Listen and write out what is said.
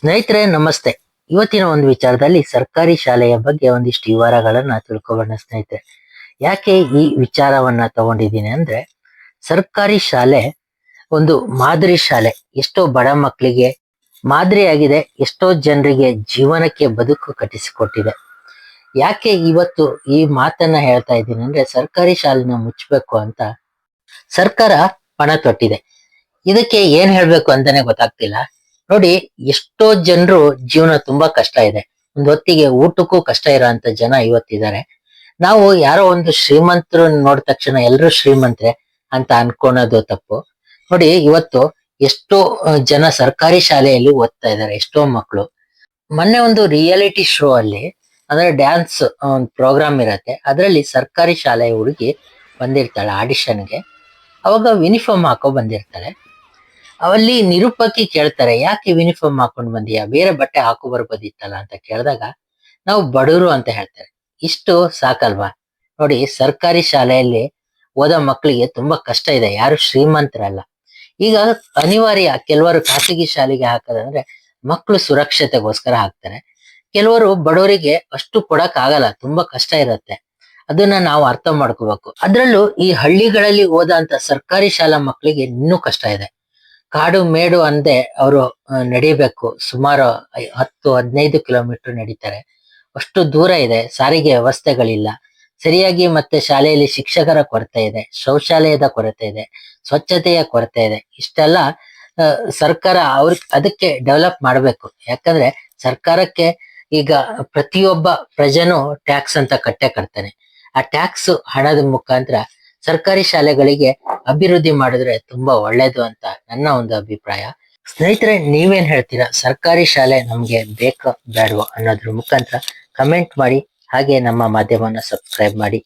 ಸ್ನೇಹಿತರೆ, ನಮಸ್ತೆ. ಇವತ್ತಿನ ಒಂದು ವಿಚಾರದಲ್ಲಿ ಸರ್ಕಾರಿ ಶಾಲೆಯ ಬಗ್ಗೆ ಒಂದಿಷ್ಟು ವಿವರಗಳನ್ನ ತಿಳ್ಕೊಬೋಣ ಸ್ನೇಹಿತರೆ. ಯಾಕೆ ಈ ವಿಚಾರವನ್ನ ತಗೊಂಡಿದ್ದೀನಿ ಅಂದ್ರೆ, ಸರ್ಕಾರಿ ಶಾಲೆ ಒಂದು ಮಾದರಿ ಶಾಲೆ. ಎಷ್ಟೋ ಬಡ ಮಕ್ಕಳಿಗೆ ಮಾದರಿಯಾಗಿದೆ, ಎಷ್ಟೋ ಜನರಿಗೆ ಜೀವನಕ್ಕೆ ಬದುಕು ಕಟ್ಟಿಸಿಕೊಟ್ಟಿದೆ. ಯಾಕೆ ಇವತ್ತು ಈ ಮಾತನ್ನ ಹೇಳ್ತಾ ಇದ್ದೀನಿ ಅಂದ್ರೆ, ಸರ್ಕಾರಿ ಶಾಲೆನ ಮುಚ್ಚಬೇಕು ಅಂತ ಸರ್ಕಾರ ಪಣ ತೊಟ್ಟಿದೆ. ಇದಕ್ಕೆ ಏನ್ ಹೇಳ್ಬೇಕು ಅಂತಾನೆ ಗೊತ್ತಾಗ್ತಿಲ್ಲ. ನೋಡಿ, ಎಷ್ಟೋ ಜನರು ಜೀವನ ತುಂಬಾ ಕಷ್ಟ ಇದೆ. ಒಂದ್ ಹೊತ್ತಿಗೆ ಊಟಕ್ಕೂ ಕಷ್ಟ ಇರೋಂತ ಜನ ಇವತ್ತಿದ್ದಾರೆ. ನಾವು ಯಾರೋ ಒಂದು ಶ್ರೀಮಂತರು ನೋಡಿದ ತಕ್ಷಣ ಎಲ್ಲರೂ ಶ್ರೀಮಂತ್ರೆ ಅಂತ ಅನ್ಕೊಳೋದು ತಪ್ಪು. ನೋಡಿ, ಇವತ್ತು ಎಷ್ಟೋ ಜನ ಸರ್ಕಾರಿ ಶಾಲೆಯಲ್ಲಿ ಓದ್ತಾ ಇದ್ದಾರೆ, ಎಷ್ಟೋ ಮಕ್ಕಳು ಮೊನ್ನೆ ಒಂದು ರಿಯಾಲಿಟಿ ಶೋ ಅಲ್ಲಿ ಅಂದ್ರೆ ಡ್ಯಾನ್ಸ್ ಒಂದು ಪ್ರೋಗ್ರಾಮ್ ಇರತ್ತೆ. ಅದರಲ್ಲಿ ಸರ್ಕಾರಿ ಶಾಲೆಯ ಹುಡುಗಿ ಬಂದಿರ್ತಾಳೆ ಆಡಿಷನ್ಗೆ. ಅವಾಗ ಯೂನಿಫಾರ್ಮ್ ಹಾಕೋ ಬಂದಿರ್ತಾಳೆ. ಅವಲ್ಲಿ ನಿರೂಪಕಿ ಕೇಳ್ತಾರೆ, ಯಾಕೆ ಯೂನಿಫಾರ್ಮ್ ಹಾಕೊಂಡ್ ಬಂದಿಯಾ? ಬೇರೆ ಬಟ್ಟೆ ಹಾಕೋ ಬರ್ಬೋದಿತ್ತಲ್ಲ? ಅಂತ ಕೇಳಿದಾಗ, ನಾವು ಬಡವರು ಅಂತ ಹೇಳ್ತಾರೆ. ಇಷ್ಟು ಸಾಕಲ್ವಾ? ನೋಡಿ, ಸರ್ಕಾರಿ ಶಾಲೆಯಲ್ಲಿ ಓದೋ ಮಕ್ಕಳಿಗೆ ತುಂಬಾ ಕಷ್ಟ ಇದೆ. ಯಾರು ಶ್ರೀಮಂತರಲ್ಲ. ಈಗ ಅನಿವಾರ್ಯ ಕೆಲವರು ಖಾಸಗಿ ಶಾಲೆಗೆ ಹಾಕೋದಂದ್ರೆ ಮಕ್ಕಳು ಸುರಕ್ಷತೆಗೋಸ್ಕರ ಹಾಕ್ತಾರೆ. ಕೆಲವರು ಬಡವರಿಗೆ ಅಷ್ಟು ಕೊಡಕ್ ಆಗಲ್ಲ ತುಂಬಾ ಕಷ್ಟ ಇರತ್ತೆ. ಅದನ್ನ ನಾವು ಅರ್ಥ ಮಾಡ್ಕೋಬೇಕು. ಅದ್ರಲ್ಲೂ ಈ ಹಳ್ಳಿಗಳಲ್ಲಿ ಓದಂತ ಸರ್ಕಾರಿ ಶಾಲಾ ಮಕ್ಕಳಿಗೆ ಇನ್ನೂ ಕಷ್ಟ ಇದೆ. ಕಾಡು ಮೇಡು ಅಂದೆ ಅವರು ನಡಿಬೇಕು. ಸುಮಾರು ಹತ್ತು ಹದಿನೈದು ಕಿಲೋಮೀಟರ್ ನಡೀತಾರೆ. ಅಷ್ಟು ದೂರ ಇದೆ, ಸಾರಿಗೆ ವ್ಯವಸ್ಥೆಗಳಿಲ್ಲ. ಸರಿಯಾಗಿ ಮತ್ತೆ ಶಾಲೆಯಲ್ಲಿ ಶಿಕ್ಷಕರ ಕೊರತೆ ಇದೆ, ಶೌಚಾಲಯದ ಕೊರತೆ ಇದೆ, ಸ್ವಚ್ಛತೆಯ ಕೊರತೆ ಇದೆ. ಇಷ್ಟೆಲ್ಲ ಸರ್ಕಾರ ಅವ್ರ, ಅದಕ್ಕೆ ಡೆವಲಪ್ ಮಾಡಬೇಕು. ಯಾಕಂದ್ರೆ ಸರ್ಕಾರಕ್ಕೆ ಈಗ ಪ್ರತಿಯೊಬ್ಬ ಪ್ರಜೆನೂ ಟ್ಯಾಕ್ಸ್ ಅಂತ ಕಟ್ಟೆ ಕಟ್ತಾನೆ. ಆ ಟ್ಯಾಕ್ಸ್ ಹಣದ ಮುಖಾಂತರ ಸರ್ಕಾರಿ ಶಾಲೆಗಳಿಗೆ ಅಭಿವೃದ್ಧಿ ಮಾಡಿದ್ರೆ ತುಂಬಾ ಒಳ್ಳೇದು ಅಂತ ನನ್ನ ಒಂದು ಅಭಿಪ್ರಾಯ. ಸ್ನೇಹಿತರೆ, ನೀವೇನ್ ಹೇಳ್ತೀರಾ? ಸರ್ಕಾರಿ ಶಾಲೆ ನಮ್ಗೆ ಬೇಕಾ ಬೇಡವಾ ಅನ್ನೋದ್ರ ಮುಖಾಂತರ ಕಮೆಂಟ್ ಮಾಡಿ, ಹಾಗೆ ನಮ್ಮ ಮಾಧ್ಯಮವನ್ನು ಸಬ್ಸ್ಕ್ರೈಬ್ ಮಾಡಿ.